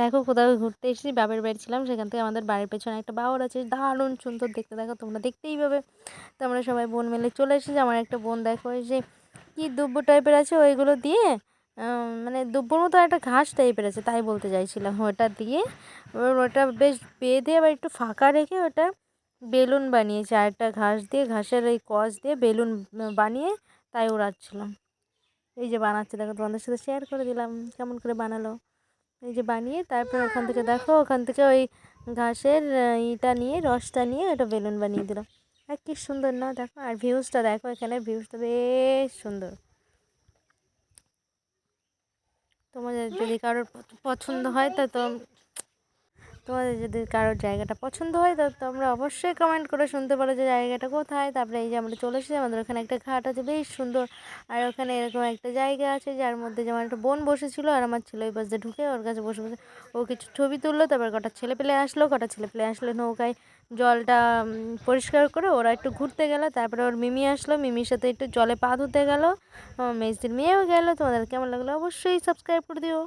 দেখো কোথাও ঘুরতে এসেছি, বাপের বাড়ি ছিলাম, সেখান থেকে আমাদের বাড়ির পেছনে একটা বাওর আছে, দারুণ সুন্দর দেখতে, দেখো তোমরা দেখতেই পাবে। তো আমরা সবাই বোন মিলে চলে এসেছি, আমার একটা বোন দেখো যে কী দুব্বো টাইপের আছে ওইগুলো দিয়ে মানে দুব্বোর মতো একটা ঘাস টাইপের আছে, তাই বলতে চাইছিলাম ওটা দিয়ে। ওটা বেশ বেঁধে আবার একটু ফাঁকা রেখে ওটা বেলুন বানিয়েছে আর একটা ঘাস দিয়ে, ঘাসের ওই কস দিয়ে বেলুন বানিয়ে তাই উড়াচ্ছিলাম এই যে বানাচ্ছে, দেখো তোমাদের সাথে শেয়ার করে দিলাম, কেমন করে বানালো। এই যে বানিয়ে তারপর ওখান থেকে দেখো, ওখান থেকে ওই ঘাসের ইটা নিয়ে, রসটা নিয়ে ওটা বেলুন বানিয়ে দিলাম আর কি সুন্দর না, দেখো, আর ভিউজটা দেখো এখানে, ভিউজটা বেশ সুন্দর। তোমাদের যদি কারোর পছন্দ হয়, তা তো তোমাদের যদি কারোর জায়গাটা পছন্দ হয়, তো তোমরা অবশ্যই কমেন্ট করে শুনতে পারো যে জায়গাটা কোথায়। তারপরে এই যে আমরা চলে এসেছি, আমাদের ওখানে একটা ঘাট আছে, বেশ সুন্দর। আর ওখানে এরকম একটা জায়গা আছে, যার মধ্যে যেমন একটা বোন বসেছিল আর আমার ছেলে ওই পাশে ঢুকে ওর কাছে বসে বসে ও কিছু ছবি তুললো। তারপর কটা ছেলে পেলে আসলো, কটা ছেলে পেলে আসলো নৌকায়। জলটা পরিষ্কার করে ওরা একটু ঘুরতে গেলো। তারপরে ওর মিমি আসলো, মিমির সাথে একটু জলে পা ধুতে গেলো। মেজদির মেয়েও গেলো। তোমাদের কেমন লাগল অবশ্যই সাবস্ক্রাইব করে দিও।